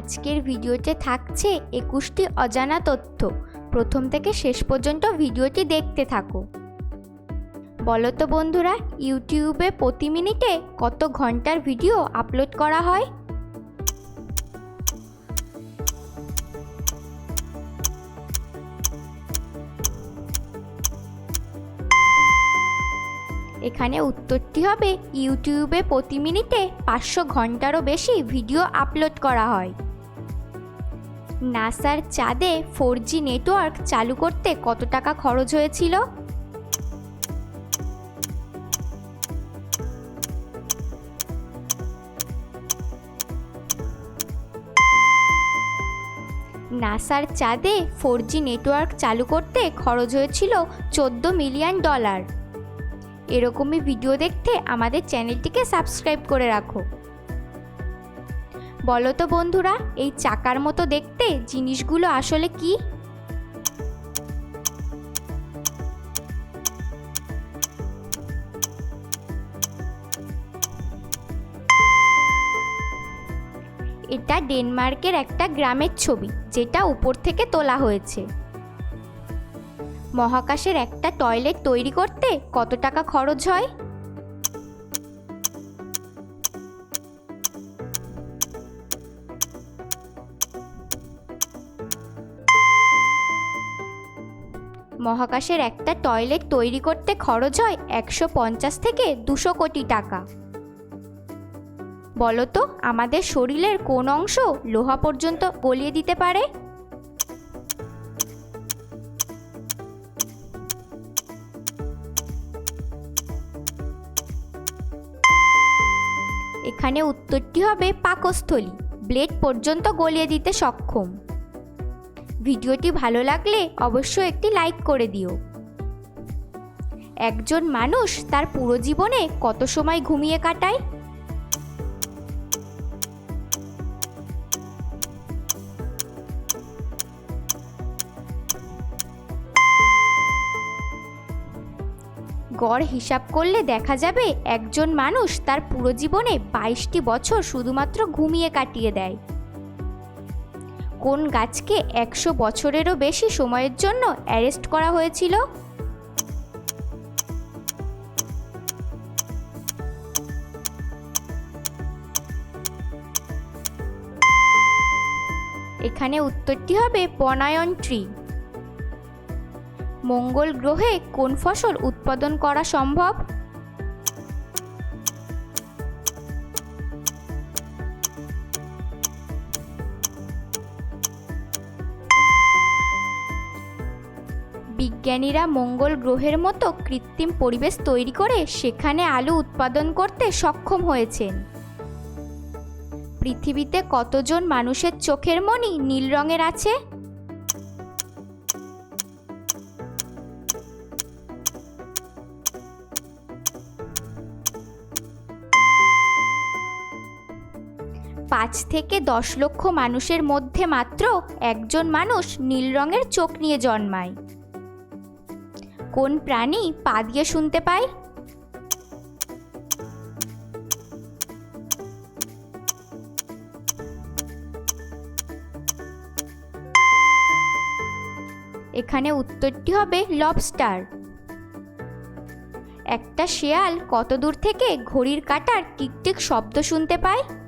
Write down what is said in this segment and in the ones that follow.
আজকের ভিডিওতে থাকছে একুশটি অজানা তথ্য। প্রথম থেকে শেষ পর্যন্ত ভিডিওটি দেখতে থাকো। বলো তো বন্ধুরা, ইউটিউবে প্রতি মিনিটে কত ঘণ্টার ভিডিও আপলোড করা হয়? এখানে উত্তরটি হবে, ইউটিউবে প্রতি মিনিটে পাঁচশো ঘন্টারও বেশি ভিডিও আপলোড করা হয়। নাসার চাঁদে ফোর জি নেটওয়ার্ক চালু করতে কত টাকা খরচ হয়েছিল? নাসার চাঁদে ফোর জি নেটওয়ার্ক চালু করতে খরচ হয়েছিল চোদ্দ মিলিয়ন ডলার। এরকমই ভিডিও দেখতে আমাদের চ্যানেলটিকে সাবস্ক্রাইব করে রাখো। বলো তো বন্ধুরা, এই চাকার মতো দেখতে জিনিসগুলো আসলে কি? এটা ডেনমার্কের একটা গ্রামের ছবি, যেটা উপর থেকে তোলা হয়েছে। মহাকাশের একটা টয়লেট তৈরি করতে কত টাকা খরচ হয়? মহাকাশের একটা টয়লেট তৈরি করতে খরচ হয় একশো পঞ্চাশ থেকে দুশো কোটি টাকা। বলো তো, আমাদের শরীরের কোন অংশ লোহা পর্যন্ত গলিয়ে দিতে পারে? এখানে উত্তরটি হবে পাকস্থলী। ব্লেড পর্যন্ত গলিয়ে দিতে সক্ষম। ভিডিওটি ভালো লাগলে অবশ্যই একটি লাইক করে দিও। একজন মানুষ তার পুরো জীবনে কত সময় ঘুমিয়ে কাটায়? গড় হিসাব করলে দেখা যাবে একজন মানুষ তার পুরো জীবনে বাইশটি বছর শুধুমাত্র ঘুমিয়ে কাটিয়ে দেয়। কোন গাছকে একশো বছরেরও বেশি সময়ের জন্য অ্যারেস্ট করা হয়েছিল? এখানে উত্তরটি হবে বনায়ন ট্রি মঙ্গল গ্রহে কোন ফসল উৎপাদন করা সম্ভব? বিজ্ঞানীরা মঙ্গল গ্রহের মতো কৃত্রিম পরিবেশ তৈরি করে সেখানে আলু উৎপাদন করতে সক্ষম হয়েছেন। পৃথিবীতে কতজন মানুষের চোখের মণি নীল রঙের আছে? পাঁচ থেকে দশ লক্ষ মানুষের মধ্যে মাত্র একজন মানুষ নীল রঙের চোখ নিয়ে জন্মায়। কোন প্রাণী পা দিয়ে শুনতে পায়? এখানে উত্তরটি হবে লবস্টার একটা শেয়াল কত দূর থেকে ঘড়ির কাঁটার টিকটিক শব্দ শুনতে পায়?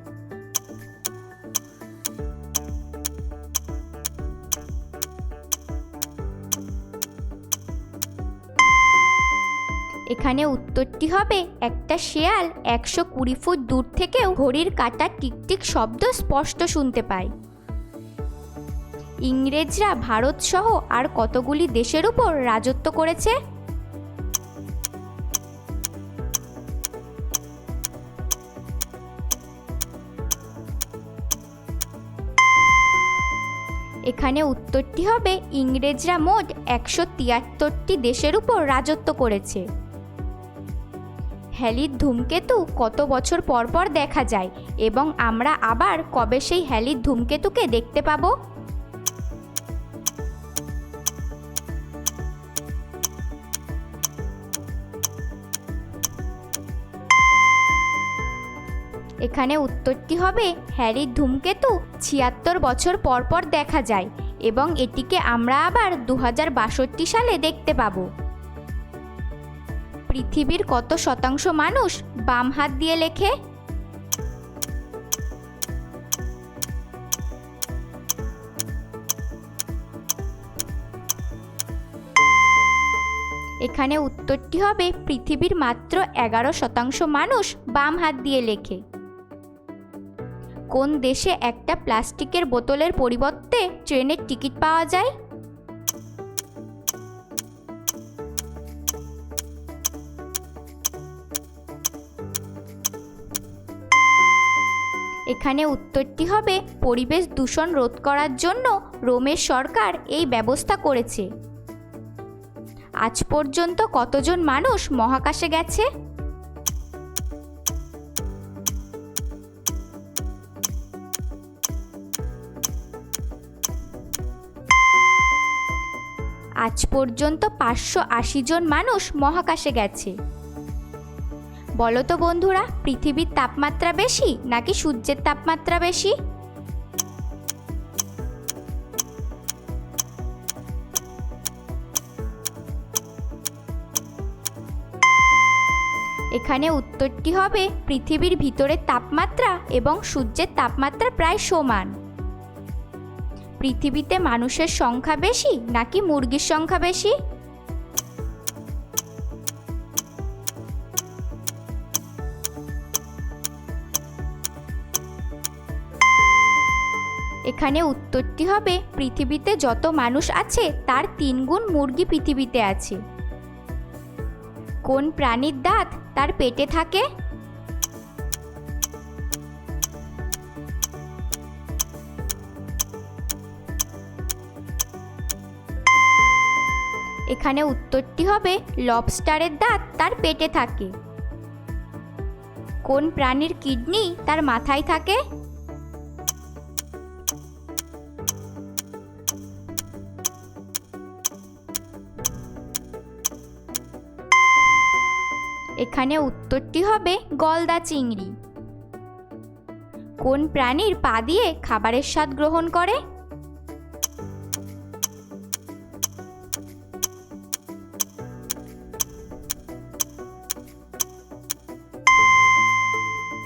এখানে উত্তরটি হবে, একটা শেয়াল একশো কুড়ি ফুট দূর থেকেও ঘড়ির কাঁটার টিকটিক শব্দ স্পষ্ট শুনতে পায়। ইংরেজরা ভারত সহ আর কতগুলি দেশের উপর রাজত্ব করেছে? এখানে উত্তরটি হবে, ইংরেজরা মোট একশো তিয়াত্তরটি দেশের উপর রাজত্ব করেছে। হ্যালির ধূমকেতু কত বছর পর পর দেখা যায় এবং আমরা আবার কবে সেই হ্যালির ধূমকেতুকে দেখতে পাবো? এখানে উত্তরটি হবে হ্যারির ধূমকেতু ছিয়াত্তর বছর পর পর দেখা যায় এবং এটিকে আমরা আবার দু হাজার বাষট্টি সালে দেখতে পাবো। পৃথিবীর কত শতাংশ মানুষ বাম হাত দিয়ে লেখে? এখানে উত্তরটি হবে, পৃথিবীর মাত্র এগারো শতাংশ মানুষ বাম হাত দিয়ে লেখে। কোন দেশে একটা প্লাস্টিকের বোতলের পরিবর্তে ট্রেনের টিকিট পাওয়া যায়? এখানে উত্তরটি হবে, পরিবেশ দূষণ রোধ করার জন্য রোমের সরকার এই ব্যবস্থা করেছে। আজ পর্যন্ত কতজন মানুষ মহাকাশে গেছে? আজ পর্যন্ত পাঁচশো আশি জন মানুষ মহাকাশে গেছে। বলো তো বন্ধুরা, পৃথিবীর তাপমাত্রা বেশি নাকি সূর্যের তাপমাত্রা বেশি? এখানে উত্তরটি হবে, পৃথিবীর ভিতরের তাপমাত্রা এবং সূর্যের তাপমাত্রা প্রায় সমান। পৃথিবীতে মানুষের সংখ্যা বেশি নাকি মুরগির সংখ্যা বেশি? এখানে উত্তরটি হবে পৃথিবীতে যত মানুষ আছে, তার তিন গুণ মুরগি পৃথিবীতে আছে। কোন প্রাণীর দাঁত তার পেটে থাকে? এখানে উত্তরটি হবে লবস্টারের দাঁত তার পেটে থাকে। কোন প্রাণীর কিডনি তার মাথায় থাকে? এখানে উত্তরটি হবে গলদা চিংড়ি। কোন প্রাণীর পা দিয়ে খাবারের স্বাদ গ্রহণ করে?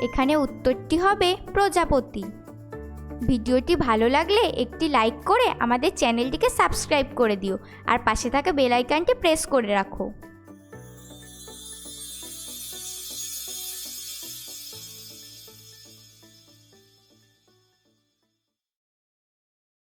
এখানে উত্তরটি হবে প্রজাপতি। ভিডিওটি ভালো লাগলে একটি লাইক করে আমাদের চ্যানেলটিকে সাবস্ক্রাইব করে দিও আর পাশে থাকা বেল আইকনটি প্রেস করে রাখো।